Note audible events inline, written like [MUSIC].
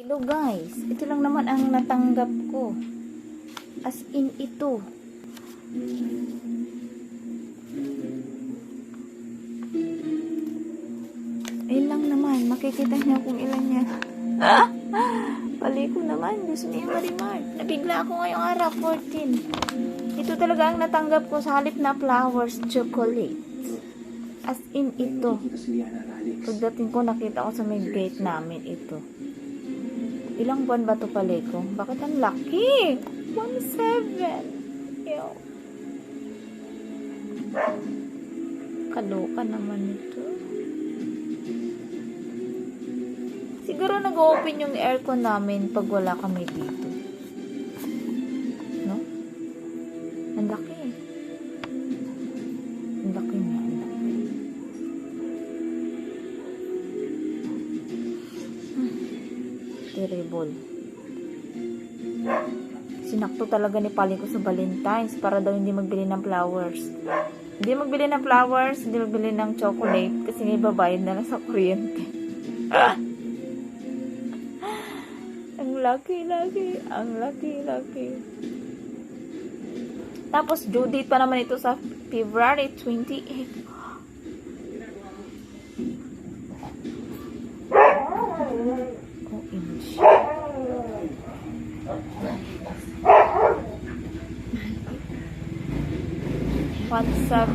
Hello guys, ito lang naman ang natanggap ko. As in ito. Ayun lang naman, makikita niya kung ilan niya. [LAUGHS] Pali ko naman, Diyos niya Marimar. Nabigla ako ngayong araw, 14. Ito talaga ang natanggap ko sa halip na flowers chocolate. As in ito. Pagdating ko, nakita ko sa main gate namin ito. Ilang buwan ba ito pala ko? Bakit ang laki? 1.7. Ew. Kaloka naman ito. Siguro nag-open yung aircon namin pag wala kami dito. No? Ang laki. Ang laki niya. Terrible. Sinakto talaga ni Pali ko sa Valentine's para daw hindi magbili ng flowers. Hindi magbili ng flowers, hindi magbili ng chocolate kasi may babayad na lang sa kuryente. [LAUGHS] ang laki-laki, ang laki-laki. Tapos due date pa naman ito sa February 28. What's up.